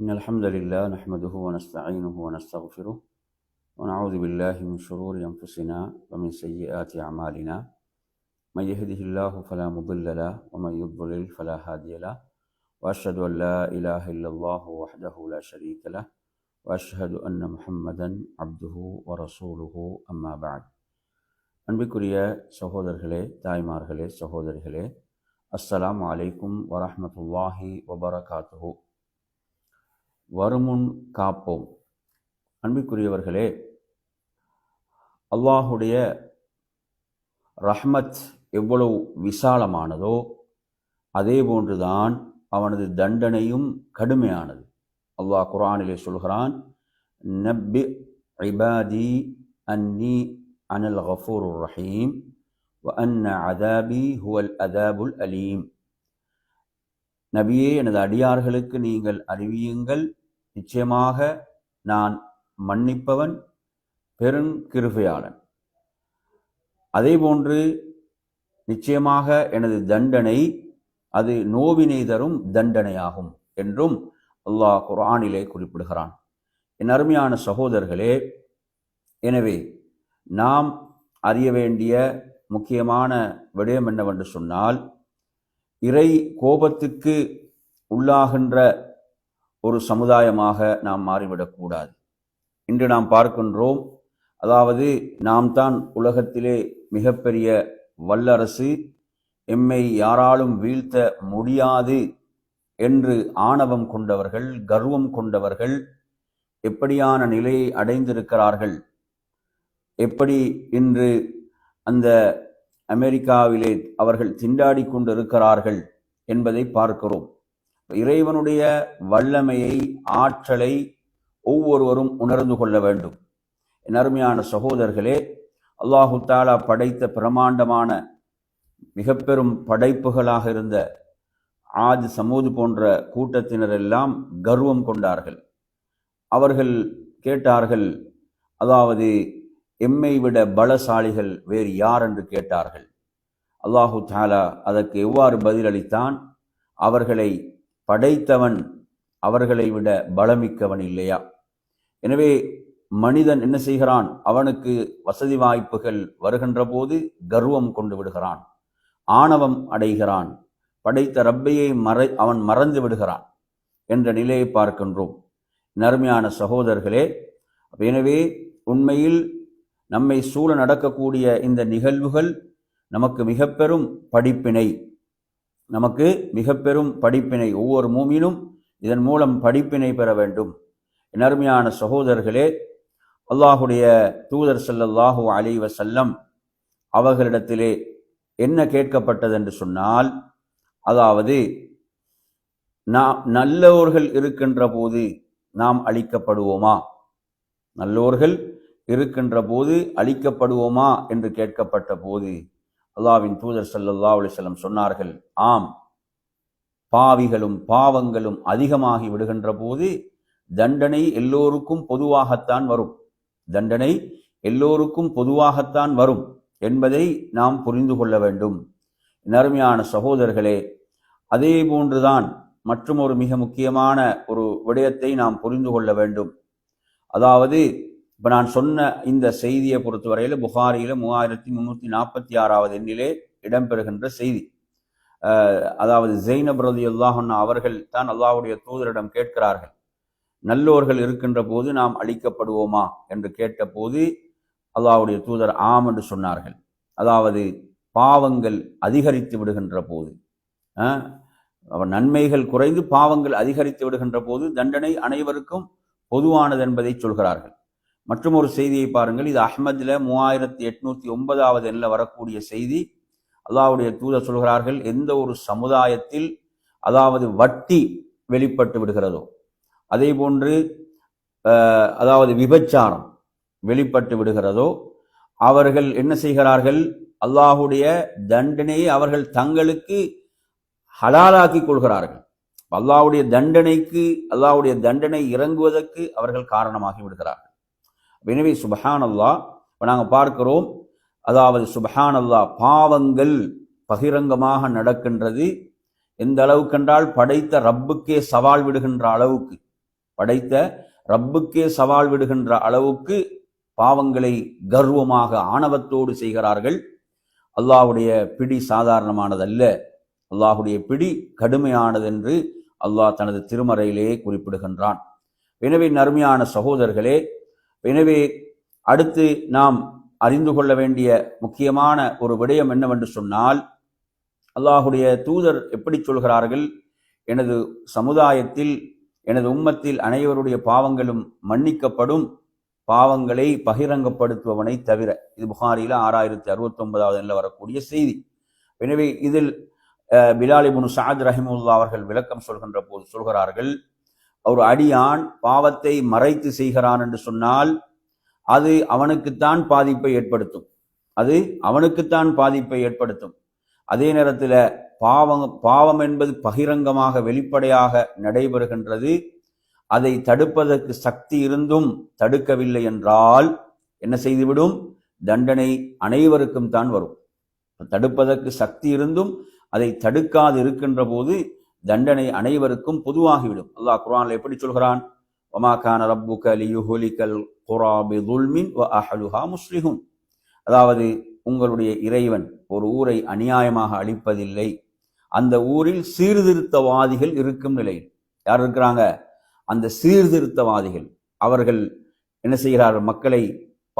إن الحمد لله نحمده ونستعينه ونستغفره ونعوذ بالله من شرور أنفسنا ومن سيئات أعمالنا. من يهده الله فلا مضل له ومن يضلل فلا هادي له. وأشهد أن لا إله إلا الله وحده لا شريك له. وأشهد أن محمدا عبده ورسوله أما بعد. அன்பிற்குரிய சகோதரர்களே தாய்மார்களே சகோதரிகளே அஸ்ஸலாம் அலைக்கும் வரஹமத்துல்லாஹி வபரகாத்துஹூ வருமுன் காப்போம். அன்பிற்குரியவர்களே அல்லாஹுடைய ரஹ்மத் எவ்வளவு விசாலமானதோ அதே போன்றுதான் அவனது தண்டனையும் கடுமையானது. அல்லாஹ் குர்ஆனிலே சொல்கிறான் நப்பி இபாதி அன்னி அனல் ஹஃபூர் ரஹீம் அன்ன அதாபி ஹுவல் அதாபுல் அலீம். நபியே எனது அடியார்களுக்கு நீங்கள் அறிவியுங்கள் நிச்சயமாக நான் மன்னிப்பவன் பெருங்கிருபையாளன் அதேபோன்று நிச்சயமாக எனது தண்டனை அது நோவினை தரும் தண்டனையாகும் என்றும் அல்லாஹ் குரானிலே குறிப்பிடுகிறான். என் அருமையான சகோதரர்களே எனவே நாம் அறிய வேண்டிய முக்கியமான விடயம் என்னவென்று சொன்னால் இறை கோபத்துக்கு உள்ளாகின்ற ஒரு சமுதாயமாக நாம் மாறிவிடக்கூடாது இன்று நாம் பார்க்கின்றோம் அதாவது நாம் தான் உலகத்திலே மிகப்பெரிய வல்லரசு எம்மை யாராலும் வீழ்த்த முடியாது என்று ஆணவம் கொண்டவர்கள் கர்வம் கொண்டவர்கள் எப்படியான நிலையை அடைந்திருக்கிறார்கள்? எப்படி இன்று அந்த அமெரிக்காவிலே அவர்கள் திண்டாடி கொண்டிருக்கிறார்கள் என்பதை பார்க்கிறோம். இறைவனுடைய வல்லமையை ஆற்றலை ஒவ்வொருவரும் உணர்ந்து கொள்ள வேண்டும். என் அருமையான சகோதரர்களே அல்லாஹு தாலா படைத்த பிரமாண்டமான மிக பெரும் படைப்புகளாக இருந்த ஆதி சமூது போன்ற கூட்டத்தினர் எல்லாம் கர்வம் கொண்டார்கள். அவர்கள் கேட்டார்கள் அதாவது எம்மை விட பலசாலிகள் வேறு யார் என்று கேட்டார்கள். அல்லாஹு தாலா அதற்கு எவ்வாறு பதிலளித்தான்? அவர்களை படைத்தவன் அவர்களை விட பலமிக்கவன் இல்லையா? எனவே மனிதன் என்ன செய்கிறான்? அவனுக்கு வசதி வாய்ப்புகள் வருகின்ற போது கர்வம் கொண்டு விடுகிறான். ஆணவம் அடைகிறான். படைத்த ரப்பையை மறை அவன் மறந்து விடுகிறான் என்ற நிலையை பார்க்கின்றோம். நறுமையான சகோதரர்களே எனவே உண்மையில் நம்மை சூழ நடக்கக்கூடிய இந்த நிகழ்வுகள் நமக்கு மிக பெரும் படிப்பினை. நமக்கு மிக பெரும் படிப்பினை. ஒவ்வொரு மூமினும் இதன் மூலம் படிப்பினை பெற வேண்டும். நர்மையான சகோதரர்களே அல்லாஹுடைய தூதர் சல்லல்லாஹு அலி வசல்லம் அவர்களிடத்திலே என்ன கேட்கப்பட்டது என்று சொன்னால் அதாவது நாம் நல்லவர்கள் இருக்கின்ற போது நாம் அழிக்கப்படுவோமா நல்லோர்கள் இருக்கின்ற போது அழிக்கப்படுவோமா என்று கேட்கப்பட்ட போது அல்லாவின் தூதர் சல்லல்லா அலிசல்லம் சொன்னார்கள் ஆம் பாவிகளும் பாவங்களும் அதிகமாகி விடுகின்ற போது தண்டனை எல்லோருக்கும் பொதுவாகத்தான் வரும். தண்டனை எல்லோருக்கும் பொதுவாகத்தான் வரும் என்பதை நாம் புரிந்து கொள்ள வேண்டும். நறுமையான சகோதரர்களே அதே போன்றுதான் மற்றும் ஒரு மிக முக்கியமான ஒரு விடயத்தை நாம் புரிந்து கொள்ள வேண்டும். அதாவது இப்போ நான் சொன்ன இந்த செய்தியை பொறுத்தவரையில் புகாரியில் மூவாயிரத்தி முந்நூற்றி நாற்பத்தி ஆறாவது எண்ணிலே இடம்பெறுகின்ற செய்தி. அதாவது ஜெயினப் ரதி அல்லாஹன் அவர்கள் தான் அல்லாஹுடைய தூதரிடம் கேட்கிறார்கள் நல்லோர்கள் இருக்கின்ற போது நாம் அழிக்கப்படுவோமா என்று கேட்டபோது அல்லாஹுடைய தூதர் ஆம் என்று சொன்னார்கள். அதாவது பாவங்கள் அதிகரித்து விடுகின்ற போது நன்மைகள் குறைந்து பாவங்கள் அதிகரித்து விடுகின்ற போது தண்டனை அனைவருக்கும் பொதுவானது என்பதை சொல்கிறார்கள். மற்றும் ஒரு செய்தியை பாருங்கள். இது அஹ்மதில் மூவாயிரத்தி எட்நூத்தி ஒன்பதாவது எண்ணில் வரக்கூடிய செய்தி. அல்லாவுடைய தூதர் சொல்கிறார்கள் எந்த ஒரு சமுதாயத்தில் அதாவது வட்டி வெளிப்பட்டு விடுகிறதோ அதே போன்று அதாவது விபச்சாரம் வெளிப்பட்டு விடுகிறதோ அவர்கள் என்ன செய்கிறார்கள்? அல்லாஹுடைய தண்டனையை அவர்கள் தங்களுக்கு ஹலாலாக்கி கொள்கிறார்கள். அல்லாவுடைய தண்டனைக்கு அல்லாவுடைய தண்டனை இறங்குவதற்கு அவர்கள் காரணமாகி விடுகிறார்கள். எனவே சுபஹானல்லா இப்போ நாங்கள் பார்க்கிறோம் அதாவது சுபஹானல்லா பாவங்கள் பகிரங்கமாக நடக்கின்றது. எந்த அளவுக்கென்றால் படைத்த ரப்புக்கே சவால் விடுகின்ற அளவுக்கு படைத்த ரப்புக்கே சவால் விடுகின்ற அளவுக்கு பாவங்களை கர்வமாக ஆணவத்தோடு செய்கிறார்கள். அல்லாஹ்வுடைய பிடி சாதாரணமானதல்ல. அல்லாஹ்வுடைய பிடி கடுமையானது என்று அல்லாஹ் தனது திருமறையிலேயே குறிப்பிடுகின்றான். எனவே நர்மையான சகோதரர்களே எனவே அடுத்து நாம் அறிந்து கொள்ள வேண்டிய முக்கியமான ஒரு விடயம் என்னவென்று சொன்னால் அல்லாஹுடைய தூதர் எப்படி சொல்கிறார்கள்? எனது சமுதாயத்தில் எனது உம்மத்தில் அனைவருடைய பாவங்களும் மன்னிக்கப்படும் பாவங்களை பகிரங்கப்படுத்துபவனை தவிர இது புகாரியில் ஆறாயிரத்தி அறுபத்தி ஒன்பதாவது நில வரக்கூடிய செய்தி. எனவே இதில் அஹ், சாத் ரஹிமுல்லா அவர்கள் விளக்கம் சொல்கின்ற போது சொல்கிறார்கள் ஒரு அடியான் பாவத்தை மறைத்து செய்கிறான் என்று சொன்னால் அது அவனுக்குத்தான் பாதிப்பை ஏற்படுத்தும். அது அவனுக்குத்தான் பாதிப்பை ஏற்படுத்தும். அதே நேரத்தில் பாவம் பாவம் என்பது பகிரங்கமாக வெளிப்படையாக நடைபெறுகின்றது. அதை தடுப்பதற்கு சக்தி இருந்தும் தடுக்கவில்லை என்றால் என்ன செய்துவிடும்? தண்டனை அனைவருக்கும் தான் வரும். தடுப்பதற்கு சக்தி இருந்தும் அதை தடுக்காது இருக்கின்ற போது தண்டனை அனைவருக்கும் பொதுவாகிவிடும். அல்லாஹ் குரானில் எப்படி சொல்கிறான்? ஒமா கான ரப்புக லியுஹ்லிகல் குரா பிதுல்மின் வ அஹ்லுஹா முஸ்லிஹுன். அதாவது உங்களுடைய இறைவன் ஒரு ஊரை அநியாயமாக அழிப்பதில்லை. அந்த ஊரில் சீர்திருத்தவாதிகள் இருக்கும் நிலையில். யார் இருக்கிறாங்க? அந்த சீர்திருத்தவாதிகள். அவர்கள் என்ன செய்கிறார்கள்? மக்களை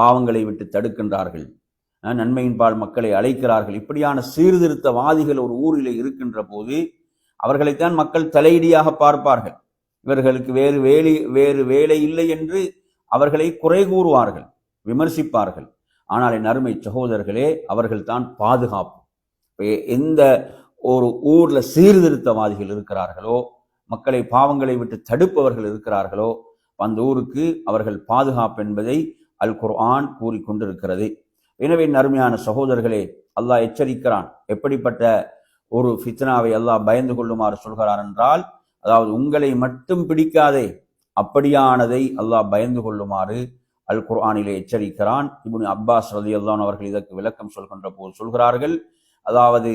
பாவங்களை விட்டு தடுக்கின்றார்கள். நன்மையின்பால் மக்களை அழைக்கிறார்கள். இப்படியான சீர்திருத்தவாதிகள் ஒரு ஊரில் இருக்கின்ற போது அவர்களைத்தான் மக்கள் தலையிடியாக பார்ப்பார்கள். இவர்களுக்கு வேறு வேலை வேறு வேலை இல்லை என்று அவர்களை குறை கூறுவார்கள் விமர்சிப்பார்கள். ஆனால் என் அருமை சகோதரர்களே அவர்கள்தான் பாதுகாப்பு. எந்த ஒரு ஊரில் சீர்திருத்தவாதிகள் இருக்கிறார்களோ மக்களை பாவங்களை விட்டு தடுப்பவர்கள் இருக்கிறார்களோ அந்த ஊருக்கு அவர்கள் பாதுகாப்பு என்பதை அல் குர்ஆன் கூறிக்கொண்டிருக்கிறது எனவே அருமையான சகோதரர்களே அல்லாஹ் எச்சரிக்கிறான். எப்படிப்பட்ட ஒரு ஃபித்னாவை அல்லாஹ் பயந்து கொள்ளுமாறு சொல்கிறார் என்றால் அதாவது உங்களை மட்டும் பிடிக்காதே அப்படியானதை அல்லாஹ் பயந்து கொள்ளுமாறு அல் குர்ஆனிலே எச்சரிக்கிறான். இப்னு அப்பாஸ் அல்லான் அவர்கள் இதற்கு விளக்கம் சொல்கின்ற போது சொல்கிறார்கள் அதாவது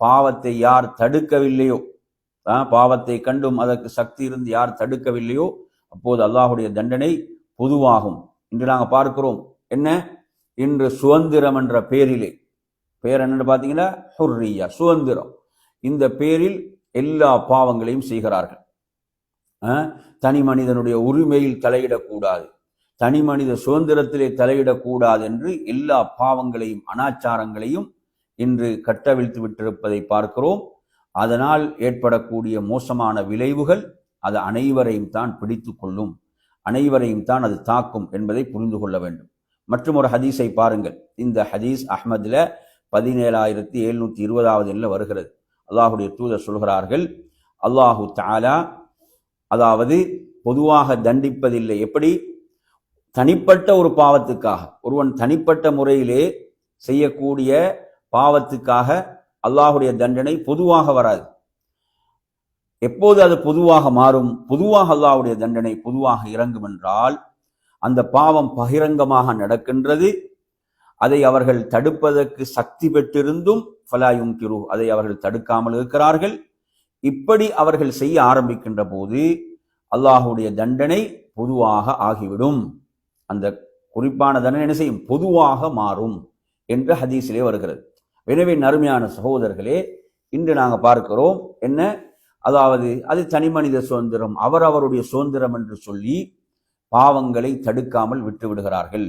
பாவத்தை யார் தடுக்கவில்லையோ பாவத்தை கண்டும் அதற்கு சக்தி இருந்து யார் தடுக்கவில்லையோ அப்போது அல்லாஹுடைய தண்டனை பொதுவாகும். இன்று நாங்கள் பார்க்கிறோம் என்ன? இன்று சுதந்திரம் என்ற பேரிலே பேர் என்னன்னு பார்த்தீங்கன்னா ஹுர்ரியா சுதந்திரம். இந்த பேரில் எல்லா பாவங்களையும் செய்கிறார்கள். ஆ, தனி மனிதனுடைய உரிமையில் தலையிடக்கூடாது. தனி மனித சுதந்திரத்திலே தலையிடக்கூடாது என்று எல்லா பாவங்களையும் அனாச்சாரங்களையும் இன்று கட்டவிழ்த்து விட்டிருப்பதை பார்க்கிறோம். அதனால் ஏற்படக்கூடிய மோசமான விளைவுகள் அது அனைவரையும் தான் பிடித்து கொள்ளும். அனைவரையும் தான் அது தாக்கும் என்பதை புரிந்து கொள்ள வேண்டும். மற்றும் ஒரு ஹதீஸை பாருங்கள். இந்த ஹதீஸ் அஹ்மதுல பதினேழாயிரத்தி எழுநூத்தி இருபதாவது எண்ணில் வருகிறது. அல்லாஹுடைய தூதர் சொல்கிறார்கள் அல்லாஹு தாலா அதாவது பொதுவாக தண்டிப்பதில்லை. எப்படி? தனிப்பட்ட ஒரு பாவத்துக்காக. ஒருவன் தனிப்பட்ட முறையிலே செய்யக்கூடிய பாவத்துக்காக அல்லாஹுடைய தண்டனை பொதுவாக வராது. எப்போது அது பொதுவாக மாறும்? பொதுவாக அல்லாஹுடைய தண்டனை பொதுவாக இறங்கும் என்றால் அந்த பாவம் பகிரங்கமாக நடக்கின்றது. அதை அவர்கள் தடுப்பதற்கு சக்தி பெற்றிருந்தும் ஃபலாயும் கிரு அதை அவர்கள் தடுக்காமல் இருக்கிறார்கள். இப்படி அவர்கள் செய்ய ஆரம்பிக்கின்ற போது அல்லாஹுடைய தண்டனை பொதுவாக ஆகிவிடும். அந்த குறிப்பான தண்டனை என்ன செய்யும்? பொதுவாக மாறும் என்று ஹதீஸிலே வருகிறது. எனவே நறுமையான சகோதரர்களே இன்று நாங்கள் பார்க்கிறோம் என்ன? அதாவது அது தனி மனித சுதந்திரம் அவருடைய சுதந்திரம் என்று சொல்லி பாவங்களை தடுக்காமல் விட்டு விடுகிறார்கள்.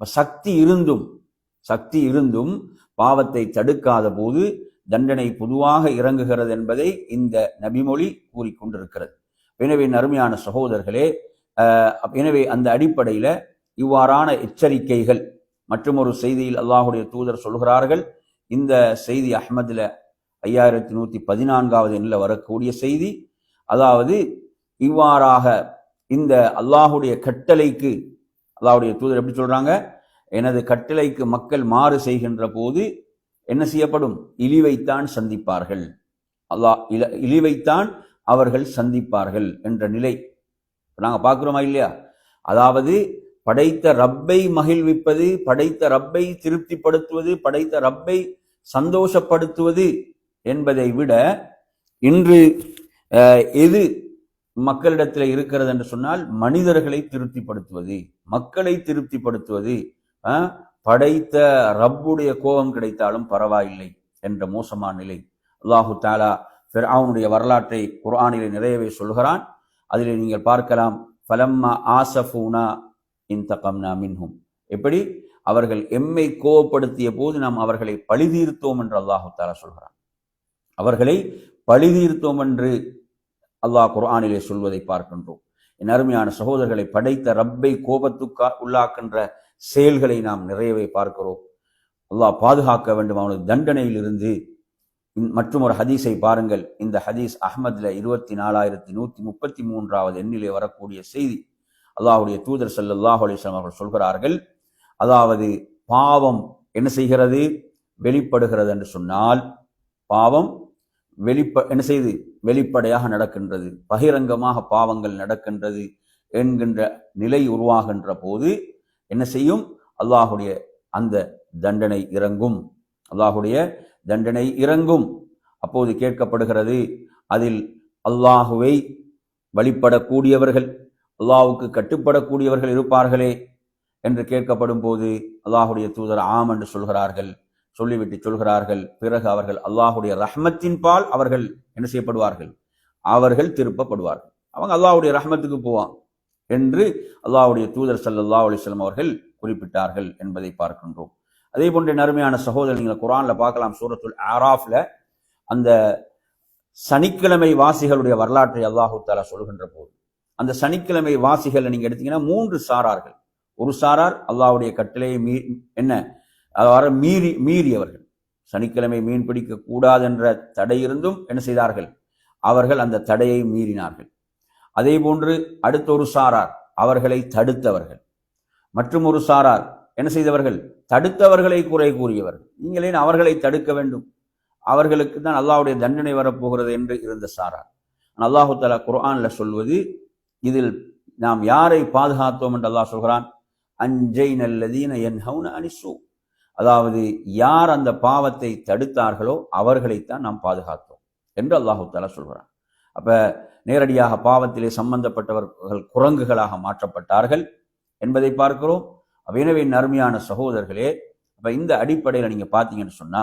சக்தி இருந்தும் சக்தி இருந்தும் பாவத்தை தடுக்காத போது தண்டனை பொதுவாக இறங்குகிறது என்பதை இந்த நபிமொழி கூறிக்கொண்டிருக்கிறது. எனவே அருமையான சகோதரர்களே எனவே அந்த அடிப்படையில் இவ்வாறான எச்சரிக்கைகள் மற்றும் ஒரு செய்தியில் அல்லாஹுடைய தூதர் சொல்கிறார்கள். இந்த செய்தி அஹ்மதில் ஐயாயிரத்தி நூற்றி பதினான்காவது எண்ணில் வரக்கூடிய செய்தி. அதாவது இவ்வாறாக இந்த அல்லாஹுடைய கட்டளைக்கு அல்லாஹுடைய தூதர் எப்படி சொல்கிறாங்க எனது கட்டளைக்கு மக்கள் மாறு செய்கின்ற போது என்ன செய்யப்படும்? இழிவைத்தான் சந்திப்பார்கள். அல்லாஹ் இல இழிவைத்தான் அவர்கள் சந்திப்பார்கள் என்ற நிலை. நாங்கள் பார்க்குறோமா இல்லையா? அதாவது படைத்த ரப்பை மகிழ்விப்பது படைத்த ரப்பை திருப்திப்படுத்துவது படைத்த ரப்பை சந்தோஷப்படுத்துவது என்பதை விட இன்று எது மக்களிடத்தில் இருக்கிறது என்று சொன்னால் மனிதர்களை திருப்திப்படுத்துவது மக்களை திருப்திப்படுத்துவது படைத்த ரப்புடைய கோபம் கிடைத்தாலும் பரவாயில்லை என்ற மோசமான நிலை. அல்லாஹு தாலா ஃபிர்அவுனுடைய வரலாற்றை குர்ஆனிலே நிறையவே சொல்கிறான். அதிலே நீங்கள் பார்க்கலாம் ஃபலம்மா ஆசஃபூனா இன்தகம்னா மின்ஹும். எப்படி? அவர்கள் எம்மை கோவப்படுத்திய போது நாம் அவர்களை பழிதீர்த்தோம் என்று அல்லாஹு தாலா சொல்கிறான். அவர்களை பழிதீர்த்தோம் என்று அல்லாஹ் குர்ஆனிலே சொல்வதை பார்க்கின்றோம். என் அருமையான சகோதரர்களை படைத்த ரப்பை கோபத்துக்கா உள்ளாக்கின்ற செயல்களை நாம் நிறையவே பார்க்கிறோம். அல்லாஹ் பாதுகாக்க வேண்டும். அவனது தண்டனையிலிருந்து இன்- மற்றும் ஒரு ஹதீஸை பாருங்கள். இந்த ஹதீஸ் அஹமதில் இருபத்தி நாலாயிரத்தி நூற்றி முப்பத்தி மூன்றாவது எண்ணிலே வரக்கூடிய செய்தி. அல்லாஹுடைய தூதர் சல்லாஹ் அலிஸ்லாம் அவர்கள் சொல்கிறார்கள் அதாவது பாவம் என்ன செய்கிறது? வெளிப்படுகிறது என்று சொன்னால் பாவம் வெளிப்ப என்ன செய்து? வெளிப்படையாக நடக்கின்றது. பகிரங்கமாக பாவங்கள் நடக்கின்றது என்கின்ற நிலை உருவாகின்ற போது என்ன செய்யும்? அல்லாஹுடைய அந்த தண்டனை இறங்கும். அல்லாஹுடைய தண்டனை இறங்கும். அப்போது கேட்கப்படுகிறது அதில் அல்லாஹுவை வழிபடக்கூடியவர்கள் அல்லாஹுக்கு கட்டுப்படக்கூடியவர்கள் இருப்பார்களே என்று கேட்கப்படும் போது அல்லாஹுடைய தூதர் ஆம் என்று சொல்கிறார்கள். சொல்லிவிட்டு சொல்கிறார்கள். பிறகு அவர்கள் அல்லாஹுடைய ரஹ்மத்தின் பால் அவர்கள் என்ன செய்யப்படுவார்கள்? அவர்கள் திருப்பப்படுவார்கள். அவங்க அல்லாஹுடைய ரஹ்மத்துக்கு போவான் என்று அல்லாவுடைய தூதர் சல்லா அலைஹி அவர்கள் குறிப்பிட்டார்கள் என்பதை பார்க்கின்றோம். அதே போன்ற நறுமையான சகோதரர் நீங்கள் குர்ஆன்ல பார்க்கலாம் சூரத்துல் ஆராஃப்ல அந்த சனிக்கிழமை வாசிகளுடைய வரலாற்றை அல்லாஹு தாலா சொல்கின்ற போது அந்த சனிக்கிழமை வாசிகளை நீங்க எடுத்தீங்கன்னா மூன்று சாரார்கள். ஒரு சாரார் அல்லாஹ்வுடைய கட்டளையை மீ என்ன? அவ்வாறு மீறி மீறியவர்கள். சனிக்கிழமை மீன் பிடிக்க கூடாது என்ற தடை இருந்தும் என்ன செய்தார்கள்? அவர்கள் அந்த தடையை மீறினார்கள். அதே போன்று அடுத்த ஒரு சாரார் அவர்களை தடுத்தவர்கள். மற்றும் ஒரு சாரார் என்ன செய்தவர்கள்? தடுத்தவர்களை குறை கூறியவர்கள். நீங்களே அவர்களை தடுக்க வேண்டும்? அவர்களுக்கு தான் அல்லாஹ்வுடைய தண்டனை வரப்போகிறது என்று இருந்த சாரார். அல்லாஹு தலா குர்ஆன்ல சொல்வது இதில் நாம் யாரை பாதுகாத்தோம் என்று அல்லாஹ் சொல்கிறான்? அஞ்சை நல்லதீன என் ஹவுன அனிசு அதாவது யார் அந்த பாவத்தை தடுத்தார்களோ அவர்களைத்தான் நாம் பாதுகாத்தோம் என்று அல்லாஹு தஆலா சொல்கிறான். அப்போ நேரடியாக பாவத்திலே சம்பந்தப்பட்டவர்கள் குரங்குகளாக மாற்றப்பட்டார்கள் என்பதை பார்க்கிறோம். வினவின் எனவே சகோதரர்களே அப்போ இந்த அடிப்படையில் நீங்கள் பார்த்தீங்கன்னு சொன்னா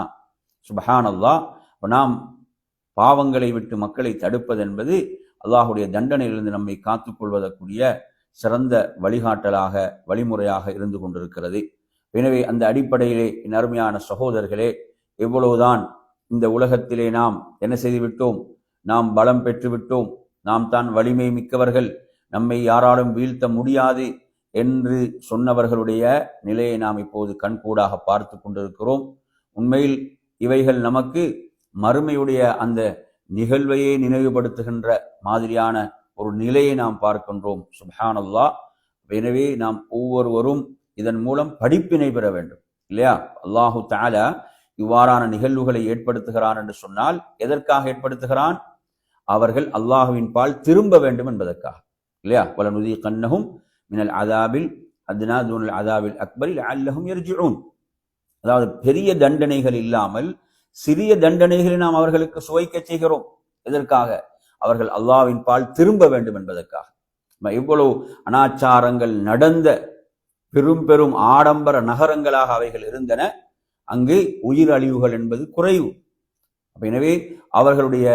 சுபஹானல்லா இப்போ நாம் பாவங்களை விட்டு மக்களை தடுப்பது என்பது அல்லாஹுடைய தண்டனையிலிருந்து நம்மை காத்துக்கொள்வதற்குரிய சிறந்த வழிகாட்டலாக வழிமுறையாக இருந்து கொண்டிருக்கிறது. எனவே அந்த அடிப்படையிலே என் அருமையான சகோதரர்களே எவ்வளவுதான் இந்த உலகத்திலே நாம் என்ன செய்துவிட்டோம்? நாம் பலம் பெற்றுவிட்டோம். நாம் தான் வலிமை மிக்கவர்கள். நம்மை யாராலும் வீழ்த்த முடியாது என்று சொன்னவர்களுடைய நிலையை நாம் இப்போது கண்கூடாக பார்த்து கொண்டிருக்கிறோம். உண்மையில் இவைகள் நமக்கு மறுமையுடைய அந்த நிகழ்வையே நினைவுபடுத்துகின்ற மாதிரியான ஒரு நிலையை நாம் பார்க்கின்றோம். சுபஹானல்லா எனவே நாம் ஒவ்வொருவரும் இதன் மூலம் படிப்பினை பெற வேண்டும். இல்லையா? அல்லாஹு தாலா இவ்வாறான நிகழ்வுகளை ஏற்படுத்துகிறான் என்று சொன்னால் எதற்காக ஏற்படுத்துகிறான்? அவர்கள் அல்லாஹுவின் பால் திரும்ப வேண்டும் என்பதற்காக. இல்லையா? பல நுதி கண்ணகும் மினல் அதாபில் அதுனா தூனல் அதாபில் அக்பரில் அல்லஹும் அதாவது பெரிய தண்டனைகள் இல்லாமல் சிறிய தண்டனைகளை நாம் அவர்களுக்கு சுவைக்க செய்கிறோம். எதற்காக? அவர்கள் அல்லாவின் பால் திரும்ப வேண்டும் என்பதற்காக. இவ்வளவு அனாச்சாரங்கள் நடந்த பெரும் பெரும் ஆடம்பர நகரங்களாக அவைகள் இருந்தன. அங்கு உயிர் அழிவுகள் என்பது குறைவு. எனவே அவர்களுடைய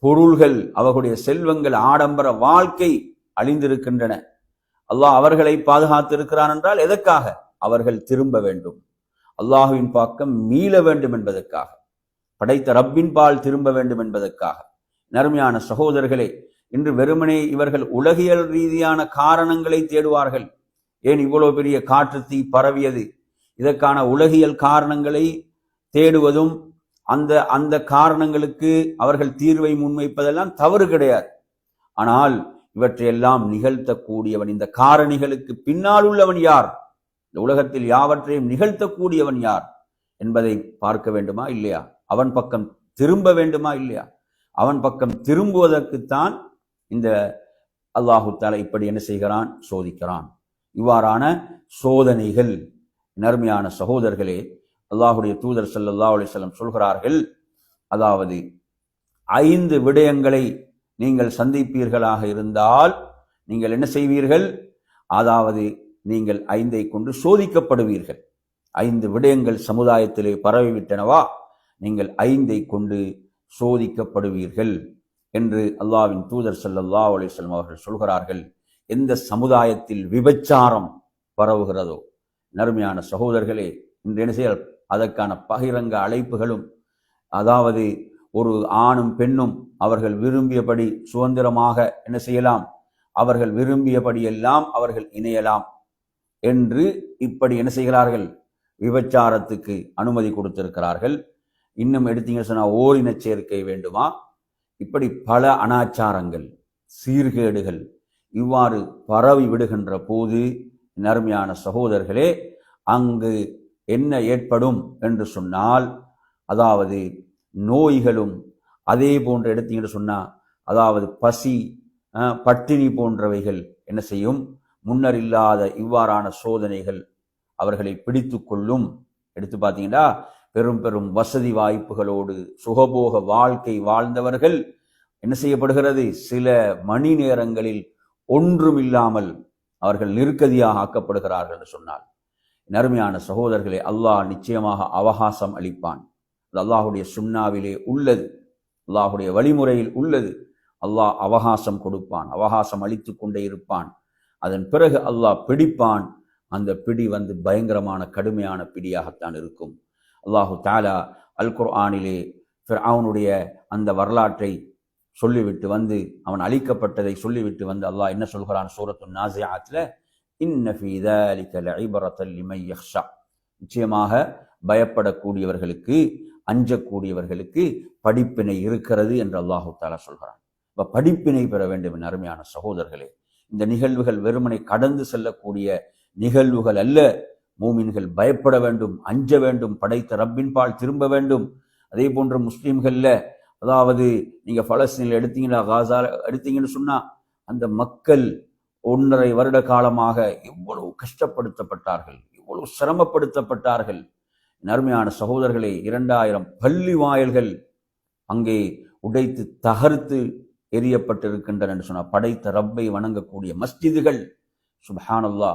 பொருள்கள் அவர்களுடைய செல்வங்கள் ஆடம்பர வாழ்க்கை அழிந்திருக்கின்றன. அல்லாஹ் அவர்களை பாதுகாத்திருக்கிறான் என்றால் எதற்காக? அவர்கள் திரும்ப வேண்டும். அல்லாஹுவின் பாக்கம் மீள வேண்டும் என்பதற்காக. படைத்த ரப்பின் பால் திரும்ப வேண்டும் என்பதற்காக. நறுமையான சகோதரர்களே இன்று வெறுமனே இவர்கள் உலகியல் ரீதியான காரணங்களை தேடுவார்கள். ஏன் இவ்வளவு பெரிய காற்று தீ பரவியது? இதற்கான உலகியல் காரணங்களை தேடுவதும் அந்த அந்த காரணங்களுக்கு அவர்கள் தீர்வை முன்வைப்பதெல்லாம் தவறு கிடையாது. ஆனால் இவற்றையெல்லாம் நிகழ்த்தக்கூடியவன் இந்த காரணிகளுக்கு பின்னால் உள்ளவன் யார்? இந்த உலகத்தில் யாவற்றையும் நிகழ்த்தக்கூடியவன் யார் என்பதை பார்க்க வேண்டுமா இல்லையா? அவன் பக்கம் திரும்ப வேண்டுமா இல்லையா? அவன் பக்கம் திரும்புவதற்குத்தான் இந்த அல்லாஹு தாலா இப்படி என்ன செய்கிறான்? சோதிக்கிறான். இவ்வாறான சோதனைகள் நர்மையான சகோதரர்களே அல்லாஹுடைய தூதர் ஸல்லல்லாஹு அலைஹி வஸல்லம் சொல்கிறார்கள் அதாவது ஐந்து விடயங்களை நீங்கள் சந்திப்பீர்களாக இருந்தால் நீங்கள் என்ன செய்வீர்கள்? அதாவது நீங்கள் ஐந்தை கொண்டு சோதிக்கப்படுவீர்கள். ஐந்து விடயங்கள் சமுதாயத்திலே பரவிவிட்டனவா? நீங்கள் ஐந்தை கொண்டு சோதிக்கப்படுவீர்கள் என்று அல்லாவின் தூதர் சல்லல்லா அலைஹி அவர்கள் சொல்கிறார்கள். எந்த சமுதாயத்தில் விபச்சாரம் பரவுகிறதோ நறுமையான சகோதரர்களே இன்று என்ன செய்ய அதற்கான பகிரங்க அழைப்புகளும் அதாவது ஒரு ஆணும் பெண்ணும் அவர்கள் விரும்பியபடி சுதந்திரமாக என்ன செய்யலாம்? அவர்கள் விரும்பியபடி எல்லாம் அவர்கள் இணையலாம் என்று இப்படி என்ன செய்கிறார்கள்? விபச்சாரத்துக்கு அனுமதி கொடுத்திருக்கிறார்கள். இன்னும் எடுத்தீங்க சொன்னால் ஓரின சேர்க்கை வேண்டுமா? இப்படி பல அனாச்சாரங்கள் சீர்கேடுகள் இவ்வாறு பரவி விடுகின்ற போது நர்மையான சகோதரர்களே அங்கு என்ன ஏற்படும் என்று சொன்னால் அதாவது நோய்களும் அதே போன்ற எடுத்தீங்கன்னு சொன்னால் அதாவது பசி பட்டினி போன்றவைகள் என்ன செய்யும்? முன்னர் இல்லாத இவ்வாறான சோதனைகள் அவர்களை பிடித்து கொள்ளும். எடுத்து பார்த்தீங்கன்னா பெரும் பெரும் வசதி வாய்ப்புகளோடு சுகபோக வாழ்க்கை வாழ்ந்தவர்கள் என்ன செய்யப்படுகிறது? சில மணி நேரங்களில் ஒன்றுமில்லாமல் அவர்கள் நிருக்கதியாக ஆக்கப்படுகிறார்கள் என்று சொன்னால். நறுமையான சகோதரர்களே அல்லாஹ் நிச்சயமாக அவகாசம் அளிப்பான். அது அல்லாஹுடைய சுண்ணாவிலே உள்ளது. அல்லாஹுடைய வழிமுறையில் உள்ளது. அல்லாஹ் அவகாசம் கொடுப்பான் அவகாசம் அளித்து கொண்டே இருப்பான். அதன் பிறகு அல்லாஹ் பிடிப்பான். அந்த பிடி வந்து பயங்கரமான கடுமையான பிடியாகத்தான் இருக்கும். அல்லாஹு தாலா அல் குர்ஆனிலே அவனுடைய அந்த வரலாற்றை சொல்லிவிட்டு வந்து அவன் அழிக்கப்பட்டதை சொல்லிவிட்டு வந்து அல்லாஹ் என்ன சொல்கிறான்? சூரத்து நாசியாத்தில் இன்னஃபிதா நிச்சயமாக பயப்படக்கூடியவர்களுக்கு அஞ்சக்கூடியவர்களுக்கு படிப்பினை இருக்கிறது என்று அல்லாஹு தாலா சொல்கிறான். இப்போ படிப்பினை பெற வேண்டும் என் அருமையான சகோதரர்களே. இந்த நிகழ்வுகள் வெறுமனை கடந்து செல்லக்கூடிய நிகழ்வுகள் அல்ல. மூமின்கள் பயப்பட வேண்டும் அஞ்ச வேண்டும் படைத்த ரப்பின்பால் திரும்ப வேண்டும். அதே போன்று முஸ்லீம்களில் அதாவது நீங்கள் பலஸ்தீனில் எடுத்தீங்கன்னா காசால எடுத்தீங்கன்னு சொன்னால் அந்த மக்கள் ஒன்றரை வருட காலமாக எவ்வளவு கஷ்டப்படுத்தப்பட்டார்கள் எவ்வளவு சிரமப்படுத்தப்பட்டார்கள். நர்மையான சகோதரர்களே இரண்டாயிரம் பள்ளி வாயில்கள் அங்கே உடைத்து தகர்த்து எரியப்பட்டிருக்கின்றன என்று சொன்னால் படைத்த ரப்பை வணங்கக்கூடிய மஸ்ஜிதுகள். சுபஹானல்லா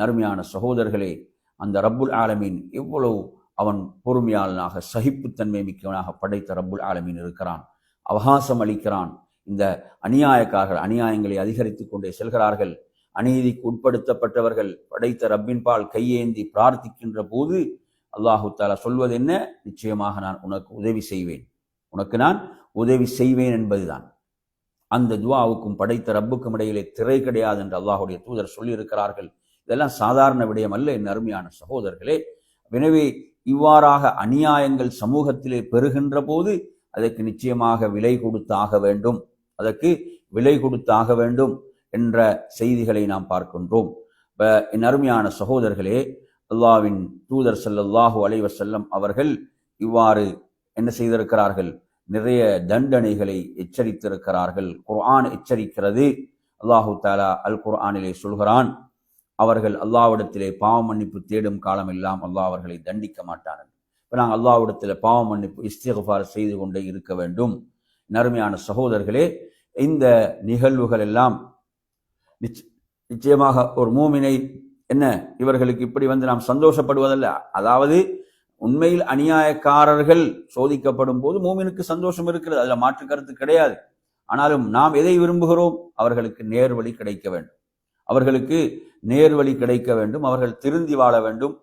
நர்மையான சகோதரர்களே அந்த ரப்புல் ஆலமீன் எவ்வளவு அவன் பொறுமையாளனாக சகிப்புத்தன்மை மிக்கவனாக படைத்த ரப்புல் ஆலமீன் இருக்கிறான் அவகாசம் அளிக்கிறான். இந்த அநியாயக்காரர்கள் அநியாயங்களை அதிகரித்து கொண்டே செல்கிறார்கள். அநீதிக்கு உட்படுத்தப்பட்டவர்கள் படைத்த ரப்பின் பால் கையேந்தி பிரார்த்திக்கின்ற போது அல்லாஹு தாலா சொல்வது என்ன? நிச்சயமாக நான் உனக்கு உதவி செய்வேன். உனக்கு நான் உதவி செய்வேன் என்பதுதான். அந்த துவாவுக்கும் படைத்த ரப்புக்கும் இடையிலே திரை கிடையாது என்று அல்லாஹுடைய தூதர் சொல்லியிருக்கிறார்கள். இதெல்லாம் சாதாரண விடயம் அல்ல என் அருமையான சகோதரர்களே. எனவே இவ்வாறாக அநியாயங்கள் சமூகத்திலே பெறுகின்ற போது அதற்கு நிச்சயமாக விலை கொடுத்தாக வேண்டும். அதற்கு விலை கொடுத்தாக வேண்டும் என்ற செய்திகளை நாம் பார்க்கின்றோம். இப்போ என் அருமையான சகோதரர்களே அல்லாவின் தூதர் ஸல்லல்லாஹு அலைவர் செல்லம் அவர்கள் இவ்வாறு என்ன செய்திருக்கிறார்கள்? நிறைய தண்டனைகளை எச்சரித்திருக்கிறார்கள். குர்ஆன் எச்சரிக்கிறது. அல்லாஹு தாலா அல் குர்ஆனிலே சொல்கிறான் அவர்கள் அல்லாவிடத்திலே பாவ மன்னிப்பு தேடும் காலம் எல்லாம் அல்லாஹ் அவர்களை தண்டிக்க மாட்டார்கள். இப்போ நாங்கள் அல்லாவிடத்தில் பாவ மன்னிப்பு இஸ்திகஃபார் செய்து கொண்டே இருக்க வேண்டும். நறுமையான சகோதரர்களே இந்த நிகழ்வுகள் எல்லாம் நிச்சயமாக ஒரு மூமினை என்ன இவர்களுக்கு இப்படி வந்து நாம் சந்தோஷப்படுவதல்ல. அதாவது உண்மையில் அநியாயக்காரர்கள் சோதிக்கப்படும் போது மூமினுக்கு சந்தோஷம் இருக்கிறது. அதுல மாற்று கருத்து கிடையாது. ஆனாலும் நாம் எதை விரும்புகிறோம்? அவர்களுக்கு நேர்வழி கிடைக்க வேண்டும். அவர்களுக்கு நேர்வழி கிடைக்க வேண்டும். அவர்கள் திருந்தி வாழ வேண்டும்.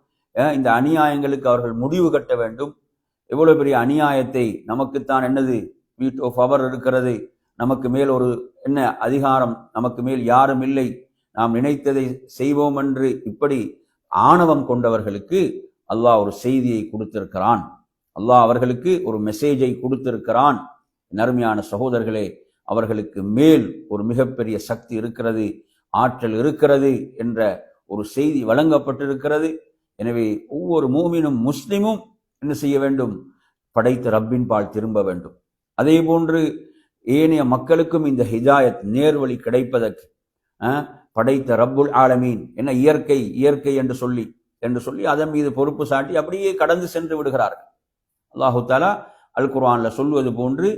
இந்த அநியாயங்களுக்கு அவர்கள் முடிவு கட்ட வேண்டும். எவ்வளவு பெரிய அநியாயத்தை நமக்குத்தான் என்னது? பீட் ஆஃப் அவர் இருக்கிறது நமக்கு மேல் ஒரு என்ன அதிகாரம்? நமக்கு மேல் யாரும் இல்லை. நாம் நினைத்ததை செய்வோம் என்று இப்படி ஆணவம் கொண்டவர்களுக்கு அல்லாஹ் ஒரு செய்தியை கொடுத்திருக்கிறான். அல்லாஹ் அவர்களுக்கு ஒரு மெசேஜை கொடுத்திருக்கிறான். நருமையான சகோதரர்களே அவர்களுக்கு மேல் ஒரு மிகப்பெரிய சக்தி இருக்கிறது ஆற்றல் இருக்கிறது என்ற ஒரு செய்தி வழங்கப்பட்டிருக்கிறது. எனவே ஒவ்வொரு மூமினும் முஸ்லிமும் என்ன செய்ய வேண்டும்? படைத்த ரப்பின் பால் திரும்ப வேண்டும். அதே போன்று ஏனைய மக்களுக்கும் இந்த ஹிஜாயத் நேர்வழி கிடைப்பதற்கு படைத்த ரப்புல் ஆலமீன் என்ன இயற்கை இயற்கை என்று சொல்லி என்று சொல்லி அதன் மீது பொறுப்பு சாட்டி அப்படியே கடந்து சென்று விடுகிறார்கள். அல்லாஹு தாலா அல் குர்ஆன்ல சொல்வது போன்று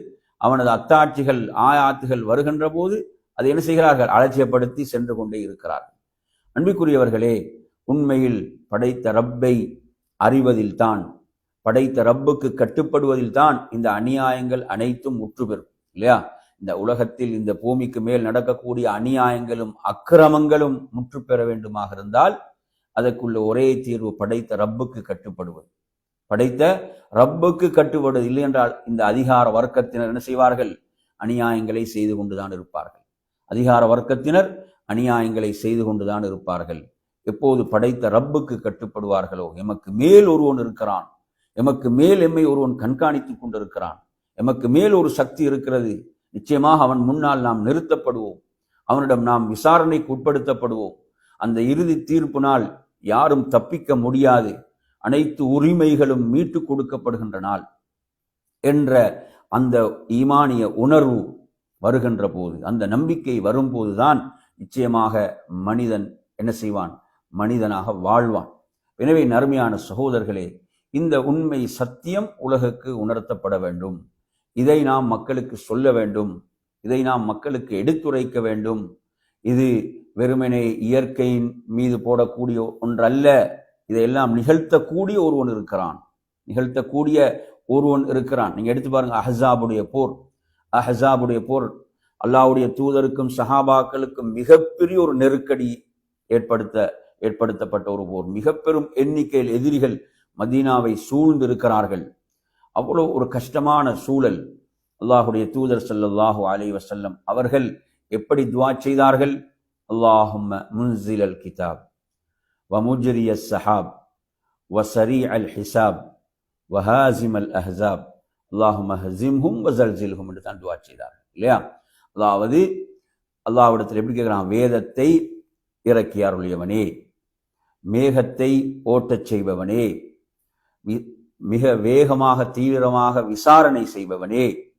அவனது அத்தாட்சிகள் ஆயாத்துகள் வருகின்ற போது அதை என்ன செய்கிறார்கள்? அலட்சியப்படுத்தி சென்று கொண்டே இருக்கிறார்கள். அன்பிற்குரியவர்களே உண்மையில் படைத்த ரப்பை அறிவதில்தான் படைத்த ரப்புக்கு கட்டுப்படுவதில் தான் இந்த அநியாயங்கள் அனைத்தும் முற்று பெறும் இல்லையா? இந்த உலகத்தில் இந்த பூமிக்கு மேல் நடக்கக்கூடிய அநியாயங்களும் அக்கிரமங்களும் முற்று பெற வேண்டுமாக இருந்தால் அதற்குள்ள ஒரே தீர்வு படைத்த ரப்புக்கு கட்டுப்படுவது. படைத்த ரப்புக்கு கட்டுப்படுவது இல்லை என்றால் இந்த அதிகார வர்க்கத்தினர் என்ன செய்வார்கள்? அநியாயங்களை செய்து கொண்டுதான் இருப்பார்கள். அதிகார வர்க்கத்தினர் அநியாயங்களை செய்து கொண்டுதான் இருப்பார்கள். எப்போது படைத்த ரப்புக்கு கட்டுப்படுவார்களோ எமக்கு மேல் ஒருவன் இருக்கிறான் எமக்கு மேல் எம்மை ஒருவன் கண்காணித்துக் கொண்டிருக்கிறான். எமக்கு மேல் ஒரு சக்தி இருக்கிறது. நிச்சயமாக அவன் முன்னால் நாம் நிறுத்தப்படுவோம். அவனிடம் நாம் விசாரணைக்கு உட்படுத்தப்படுவோம். அந்த இறுதி தீர்ப்பு நாள் யாரும் தப்பிக்க முடியாது. அனைத்து உரிமைகளும் மீட்டு கொடுக்கப்படுகின்ற நாள் என்ற அந்த ஈமானிய உணர்வு வருகின்ற போது அந்த நம்பிக்கை வரும்போதுதான் நிச்சயமாக மனிதன் என்ன செய்வான்? மனிதனாக வாழ்வான். எனவே நர்மையான சகோதரர்களே இந்த உண்மை சத்தியம் உலகுக்கு உணர்த்தப்பட வேண்டும். இதை நாம் மக்களுக்கு சொல்ல வேண்டும். இதை நாம் மக்களுக்கு எடுத்துரைக்க வேண்டும். இது வெறுமனே இயற்கையின் மீது போடக்கூடிய ஒன்றல்ல. இதையெல்லாம் நிகழ்த்தக்கூடிய ஒருவன் இருக்கிறான். நிகழ்த்தக்கூடிய ஒருவன் இருக்கிறான். நீங்க எடுத்து பாருங்க அஹசாபுடைய போர். அஹசாபுடைய போர். அல்லாவுடைய தூதருக்கும் சஹாபாக்களுக்கும் மிகப்பெரிய ஒரு நெருக்கடி ஏற்படுத்த ஏற்படுத்தப்பட்ட ஒரு போர். மிக பெரும் எண்ணிக்கையில் எதிரிகள் மதீனாவை சூழ்ந்திருக்கிறார்கள். அவ்வளோ ஒரு கஷ்டமான சூழல். அல்லாஹுடைய தூதர் சல்லாஹூ அலி வசல்லம் அவர்கள் எப்படி துவா செய்தார்கள்? அல்லாஹும் முன்சில் அல் கிதாப் வமுஜரி அல் சஹாப் வசரி அல் ஹிசாப் வஹாசிம் அல் அஹாப் அல்லாஹும் ஹசிம்ஹும் வசல்ஜில்ஹும் என்று தான் துவா செய்தார்கள் இல்லையா? அதாவது அல்லாஹ்விடத்தில் எப்படி கேட்குறான்? வேதத்தை இறக்கி மேகத்தை ஓட்டச் செய்பவனே மிக வேகமாக தீவிரமாக விசாரணை செய்பவனே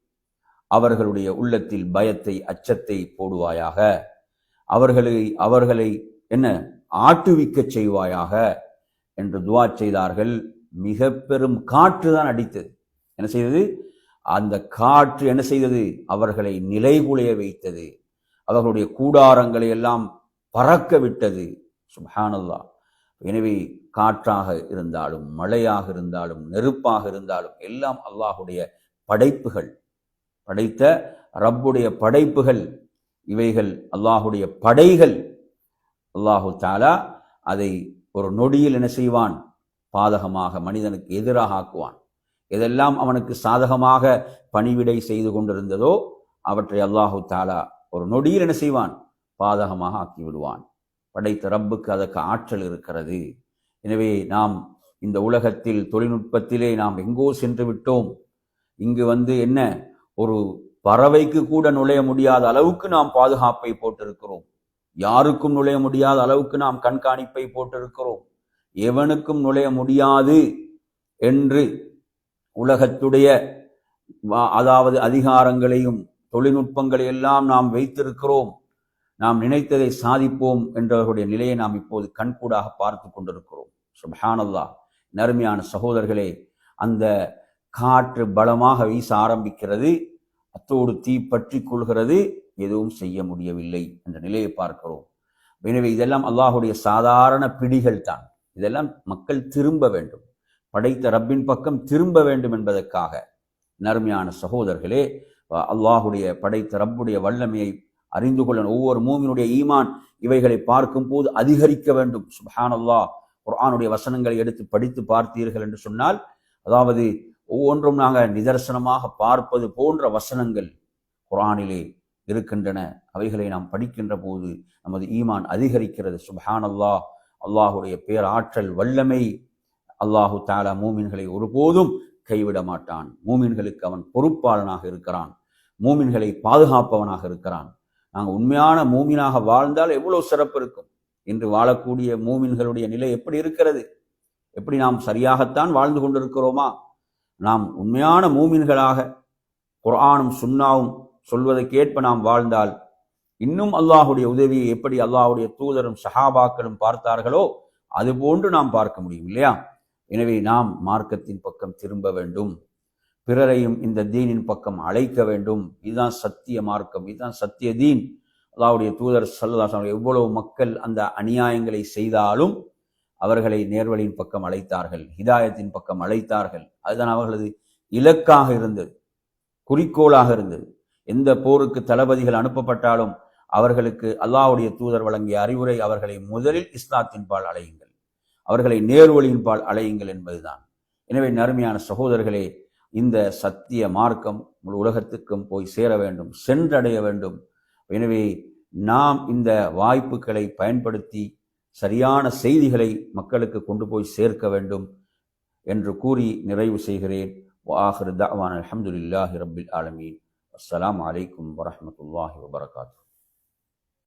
அவர்களுடைய உள்ளத்தில் பயத்தை அச்சத்தை போடுவாயாக. அவர்களை அவர்களை என்ன ஆட்டுவிக்கச் செய்வாயாக என்று துவா செய்தார்கள். மிக பெரும் காற்று தான் அடித்தது. என்ன செய்தது? அந்த காற்று என்ன செய்தது? அவர்களை நிலைகுலைய வைத்தது. அவர்களுடைய கூடாரங்களை எல்லாம் பறக்க விட்டது. சுப்ஹானல்லாஹ். எனவே காற்றாக இருந்தாலும் மழையாக இருந்தாலும் நெருப்பாக இருந்தாலும் எல்லாம் அல்லாஹுடைய படைப்புகள். படைத்த ரப்புடைய படைப்புகள் இவைகள் அல்லாஹுடைய படைகள். அல்லாஹு தாலா அதை ஒரு நொடியில் என்ன செய்வான்? பாதகமாக மனிதனுக்கு எதிராக ஆக்குவான். எதெல்லாம் அவனுக்கு சாதகமாக பணிவிடை செய்து கொண்டிருந்ததோ அவற்றை அல்லாஹு தாலா ஒரு நொடியில் என்ன செய்வான்? பாதகமாக ஆக்கி விடுவான். படைத்த ரப்புக்கு அதற்கு ஆற்றல் இருக்கிறது. எனவே நாம் இந்த உலகத்தில் தொழில்நுட்பத்திலே நாம் எங்கோ சென்று விட்டோம். இங்கு வந்து என்ன? ஒரு பறவைக்கு கூட நுழைய முடியாத அளவுக்கு நாம் பாதுகாப்பை போட்டிருக்கிறோம். யாருக்கும் நுழைய முடியாத அளவுக்கு நாம் கண்காணிப்பை போட்டிருக்கிறோம். எவனுக்கும் நுழைய முடியாது என்று உலகத்துடைய அதாவது அதிகாரங்களையும் தொழில்நுட்பங்களை எல்லாம் நாம் வைத்திருக்கிறோம். நாம் நினைத்ததை சாதிப்போம் என்றவர்களுடைய நிலையை நாம் இப்போது கண்கூடாக பார்த்து கொண்டிருக்கிறோம். சுபஹானல்லா நருமையான சகோதரர்களே அந்த காற்று பலமாக வீச ஆரம்பிக்கிறது. அத்தோடு தீ பற்றி கொள்கிறது. எதுவும் செய்ய முடியவில்லை என்ற நிலையை பார்க்கிறோம். எனவே இதெல்லாம் அல்லாஹுடைய சாதாரண பிடிகள் தான். இதெல்லாம் மக்கள் திரும்ப வேண்டும். படைத்த ரப்பின் பக்கம் திரும்ப வேண்டும் என்பதற்காக. நருமையான சகோதரர்களே அல்லாஹுடைய படைத்த ரப்புடைய வல்லமையை அறிந்து கொள்ள ஒவ்வொரு மூமினுடைய ஈமான் இவைகளை பார்க்கும் போது அதிகரிக்க வேண்டும். சுபஹானல்லா. குர்ஆனுடைய வசனங்களை எடுத்து படித்து பார்த்தீர்கள் என்று சொன்னால் அதாவது ஒவ்வொன்றும் நாங்கள் நிதர்சனமாக பார்ப்பது போன்ற வசனங்கள் குரானிலே இருக்கின்றன. அவைகளை நாம் படிக்கின்ற போது நமது ஈமான் அதிகரிக்கிறது. சுபஹானல்லா. அல்லாஹ் அல்லாஹுடைய பேராற்றல் வல்லமை அல்லாஹு தாலா மூமின்களை ஒருபோதும் கைவிட மாட்டான். மூமின்களுக்கு அவன் பொறுப்பாளனாக இருக்கிறான். மூமின்களை பாதுகாப்பவனாக இருக்கிறான். நாங்கள் உண்மையான மூமினாக வாழ்ந்தால் எவ்வளோ சிறப்பு இருக்கும்? இன்று வாழக்கூடிய மூமின்களுடைய நிலை எப்படி இருக்கிறது? எப்படி நாம் சரியாகத்தான் வாழ்ந்து கொண்டிருக்கிறோமா? நாம் உண்மையான மூமின்களாக குரானும் சுன்னாவும் கேட்ப நாம் வாழ்ந்தால் இன்னும் அல்லாஹுடைய உதவியை எப்படி அல்லாஹுடைய தூதரும் சஹாபாக்களும் பார்த்தார்களோ அதுபோன்று நாம் பார்க்க முடியும் இல்லையா? எனவே நாம் மார்க்கத்தின் பக்கம் திரும்ப வேண்டும். பிறரையும் இந்த தீனின் பக்கம் அழைக்க வேண்டும். இதுதான் சத்திய மார்க்கம். இதுதான் சத்திய தீன். அல்லாவுடைய தூதர் சல்லதாசன் எவ்வளவு மக்கள் அந்த அநியாயங்களை செய்தாலும் அவர்களை நேர்வழியின் பக்கம் அழைத்தார்கள். ஹிதாயத்தின் பக்கம் அழைத்தார்கள். அதுதான் அவர்களது இலக்காக இருந்தது. குறிக்கோளாக இருந்தது. எந்த போருக்கு தளபதிகள் அனுப்பப்பட்டாலும் அவர்களுக்கு அல்லாஹ்வுடைய தூதர் வழங்கிய அறிவுரை அவர்களை முதலில் இஸ்லாத்தின் பால் அழையுங்கள். அவர்களை நேர்வழியின் பால் அழையுங்கள் என்பதுதான். எனவே நறுமையான சகோதரர்களே இந்த சத்திய மார்க்கம் முழு உலகத்துக்கும் போய் சேர வேண்டும் சென்றடைய வேண்டும். எனவே நாம் இந்த வாய்ப்புகளை பயன்படுத்தி சரியான செய்திகளை மக்களுக்கு கொண்டு போய் சேர்க்க வேண்டும் என்று கூறி நிறைவு செய்கிறேன். வாஹிர் தவான் அலமதுல்லாஹி ரபில் ஆலமீன். அஸ்லாம் வலைக்கம் வரமத்துல்லாஹி வபரகாத்து.